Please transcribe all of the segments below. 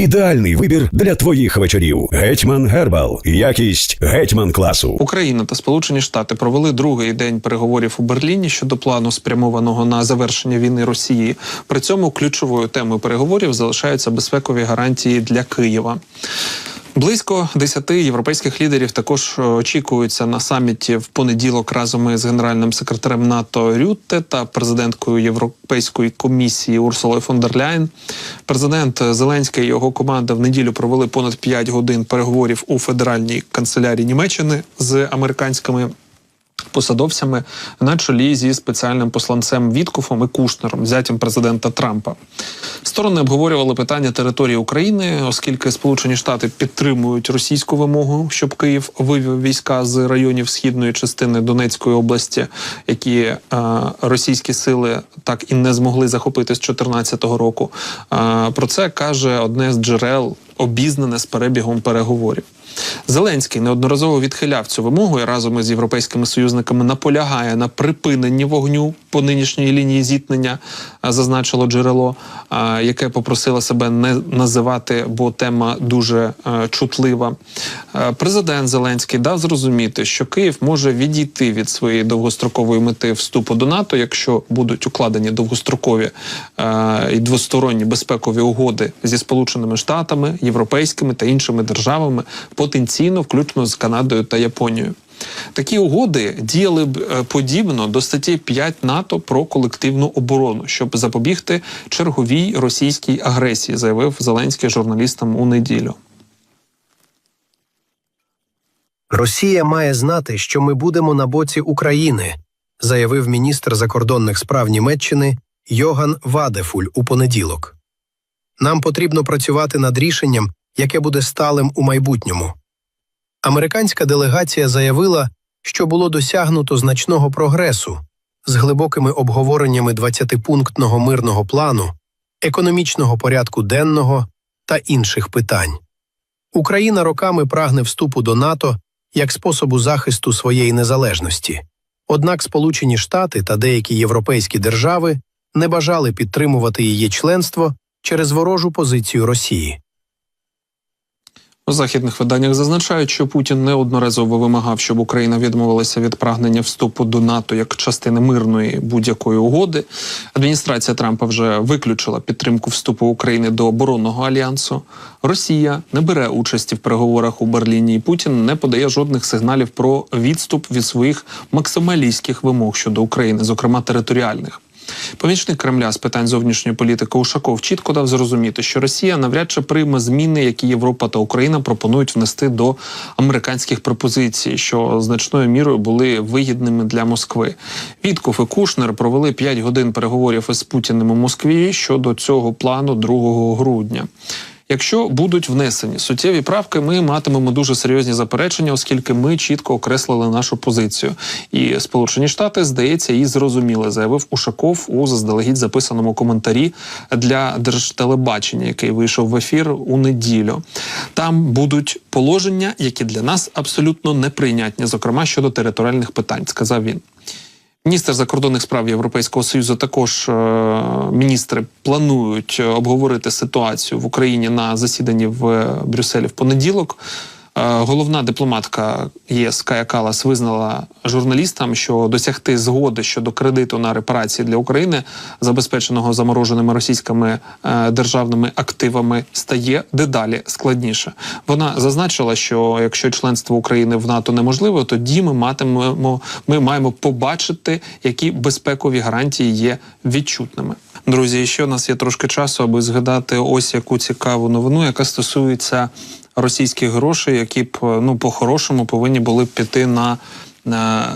Ідеальний вибір для твоїх вечорів. Гетьман Гербал. Якість гетьман класу. Україна та Сполучені Штати провели другий день переговорів у Берліні щодо плану, спрямованого на завершення війни Росії. При цьому ключовою темою переговорів залишаються безпекові гарантії для Києва. Близько десяти європейських лідерів також е, очікуються на саміті в понеділок разом із генеральним секретарем НАТО Рютте та президенткою Європейської комісії Урсулою фон дер Ляйн. Президент Зеленський і його команда в неділю провели понад 5 годин переговорів у федеральній канцелярії Німеччини з американськими. Посадовцями на чолі зі спеціальним посланцем Віткофом і Кушнером, зятям президента Трампа. Сторони обговорювали питання території України, оскільки Сполучені Штати підтримують російську вимогу, щоб Київ вивів війська з районів східної частини Донецької області, які е, російські сили так і не змогли захопити з 2014 року. Е, про це каже одне з джерел, обізнане з перебігом переговорів. Зеленський неодноразово відхиляв цю вимогу і разом із європейськими союзниками наполягає на припиненні вогню по нинішній лінії зіткнення, зазначило джерело, яке попросило себе не називати, бо тема дуже е, чутлива. Е, Президент Зеленський дав зрозуміти, що Київ може відійти від своєї довгострокової мети вступу до НАТО, якщо будуть укладені довгострокові е, і двосторонні безпекові угоди зі Сполученими Штатами, європейськими та іншими державами, потенційно включно з Канадою та Японією. Такі угоди діяли б е, подібно до статті 5 НАТО про колективну оборону, щоб запобігти черговій російській агресії, заявив Зеленський журналістам у неділю. Росія має знати, що ми будемо на боці України, заявив міністр закордонних справ Німеччини Йоган Вадефуль у понеділок. Нам потрібно працювати над рішенням, яке буде сталим у майбутньому. Американська делегація заявила, що було досягнуто значного прогресу з глибокими обговореннями 20-пунктного мирного плану, економічного порядку денного та інших питань. Україна роками прагне вступу до НАТО як способу захисту своєї незалежності. Однак Сполучені Штати та деякі європейські держави не бажали підтримувати її членство через ворожу позицію Росії. У західних виданнях зазначають, що Путін неодноразово вимагав, щоб Україна відмовилася від прагнення вступу до НАТО як частини мирної будь-якої угоди. Адміністрація Трампа вже виключила підтримку вступу України до оборонного альянсу. Росія не бере участі в переговорах у Берліні, і Путін не подає жодних сигналів про відступ від своїх максималістських вимог щодо України, зокрема територіальних. Помічник Кремля з питань зовнішньої політики Ушаков чітко дав зрозуміти, що Росія навряд чи прийме зміни, які Європа та Україна пропонують внести до американських пропозицій, що значною мірою були вигідними для Москви. Вітков і Кушнер провели 5 годин переговорів із Путіним у Москві щодо цього плану 2 грудня. Якщо будуть внесені суттєві правки, ми матимемо дуже серйозні заперечення, оскільки ми чітко окреслили нашу позицію. І Сполучені Штати, здається, її зрозуміли, заявив Ушаков у заздалегідь записаному коментарі для держтелебачення, який вийшов в ефір у неділю. Там будуть положення, які для нас абсолютно неприйнятні, зокрема щодо територіальних питань, сказав він. Міністр закордонних справ Європейського союзу також е, міністри планують обговорити ситуацію в Україні на засіданні в Брюсселі в понеділок. Е, Головна дипломатка ЄС Кая Калас визнала журналістам, що досягти згоди щодо кредиту на репарації для України, забезпеченого замороженими російськими е, державними активами, стає дедалі складніше. Вона зазначила, що якщо членство України в НАТО неможливо, тоді ми матимемо, ми маємо побачити, які безпекові гарантії є відчутними. Друзі, ще у нас є трошки часу, аби згадати ось яку цікаву новину, яка стосується російських грошей, які б ну по-хорошому повинні були б піти на.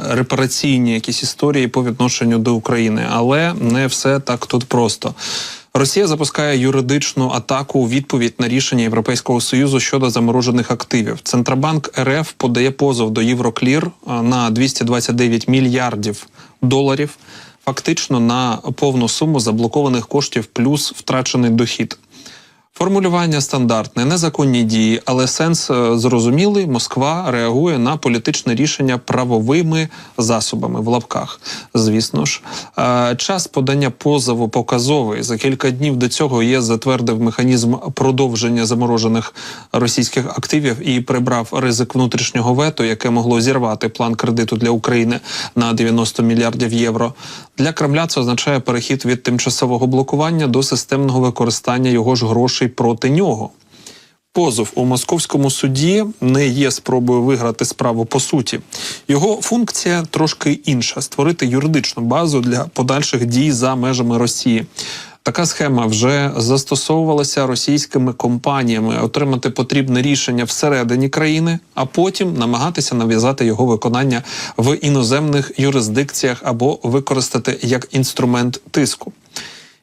Репараційні якісь історії по відношенню до України, але не все так тут просто. Росія запускає юридичну атаку у відповідь на рішення Європейського союзу щодо заморожених активів. Центробанк РФ подає позов до Євроклір а, на 229 мільярдів доларів, фактично на повну суму заблокованих коштів плюс втрачений дохід. Формулювання стандартне, незаконні дії, але сенс е, зрозумілий. Москва реагує на політичне рішення правовими засобами в лапках. Звісно ж, Е, час подання позову показовий. За кілька днів до цього ЄС затвердив механізм продовження заморожених російських активів і прибрав ризик внутрішнього вето, яке могло зірвати план кредиту для України на 90 мільярдів євро. Для Кремля це означає перехід від тимчасового блокування до системного використання його ж грошей проти нього. Позов у московському суді не є спробою виграти справу по суті. Його функція трошки інша: створити юридичну базу для подальших дій за межами Росії. Така схема вже застосовувалася російськими компаніями отримати потрібне рішення всередині країни, а потім намагатися нав'язати його виконання в іноземних юрисдикціях або використати як інструмент тиску.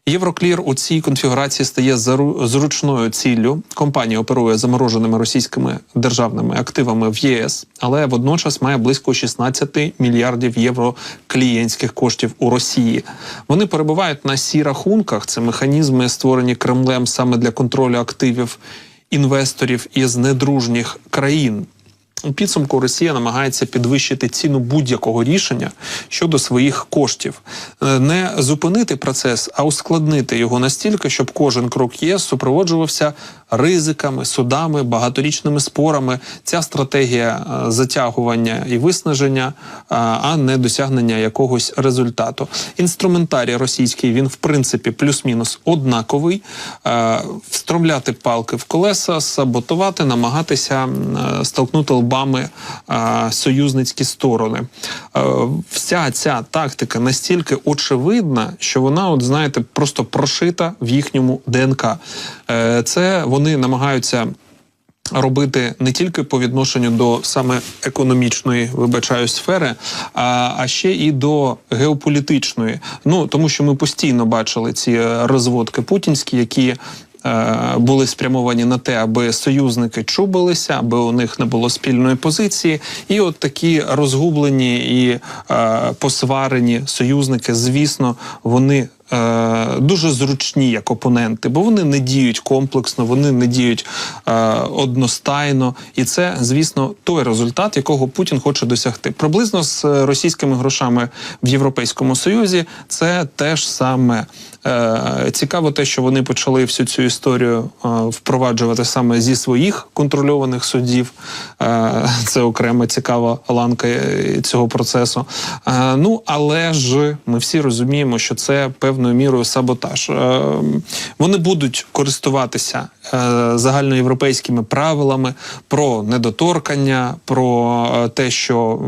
Євроклір у цій конфігурації стає зручною ціллю. Компанія оперує замороженими російськими державними активами в ЄС, але водночас має близько 16 мільярдів євро клієнтських коштів у Росії. Вони перебувають на сі рахунках. Це механізми, створені Кремлем саме для контролю активів інвесторів із недружніх країн. У підсумку Росія намагається підвищити ціну будь-якого рішення щодо своїх коштів, Е, не зупинити процес, а ускладнити його настільки, щоб кожен крок ЄС супроводжувався ризиками, судами, багаторічними спорами. Ця стратегія е, затягування і виснаження, е, а не досягнення якогось результату. Інструментарій російський він в принципі плюс-мінус однаковий. Встромляти палки в колеса, саботувати, намагатися столкнути лбами е, союзницькі сторони. Е, Вся ця тактика настільки очевидна, що вона, от знаєте, просто прошита в їхньому ДНК. Е, Це вони намагаються. Робити не тільки по відношенню до саме економічної, вибачаю, сфери, а, а ще і до геополітичної. Ну тому що ми постійно бачили ці розводки путінські, які були спрямовані на те, аби союзники чубилися, аби у них не було спільної позиції, і от такі розгублені і е, посварені союзники, звісно, вони. Е, Дуже зручні як опоненти, бо вони не діють комплексно, вони не діють е, одностайно, і це, звісно, той результат, якого Путін хоче досягти. Приблизно з е, російськими грошами в Європейському Союзі це теж саме. Цікаво, те, що вони почали всю цю історію впроваджувати саме зі своїх контрольованих судів. Це окрема цікава ланка цього процесу. Ну але ж ми всі розуміємо, що це певною мірою саботаж. Е, вони будуть користуватися е, загальноєвропейськими правилами про недоторкання, про е, те, що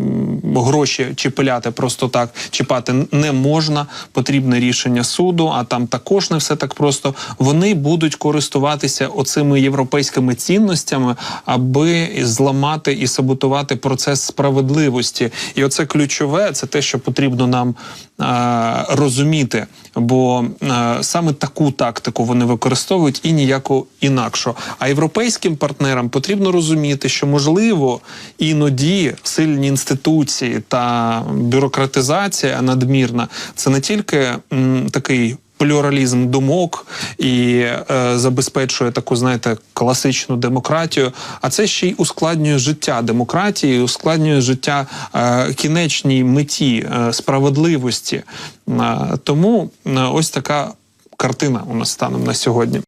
гроші чіпеляти просто так чіпати не можна, потрібне рішення суду. А там також не все так просто. Вони будуть користуватися оцими європейськими цінностями, аби зламати і саботувати процес справедливості. І оце ключове, це те, що потрібно нам розуміти. Бо е, саме таку тактику вони використовують і ніяку інакшу. А європейським партнерам потрібно розуміти, що можливо іноді сильні інституції та бюрократизація надмірна це не тільки такий. Плюралізм думок і е, забезпечує таку, знаєте, класичну демократію. А це ще й ускладнює життя демократії, ускладнює життя е, кінечній меті е, справедливості. Е, тому е, ось така картина у нас станом на сьогодні.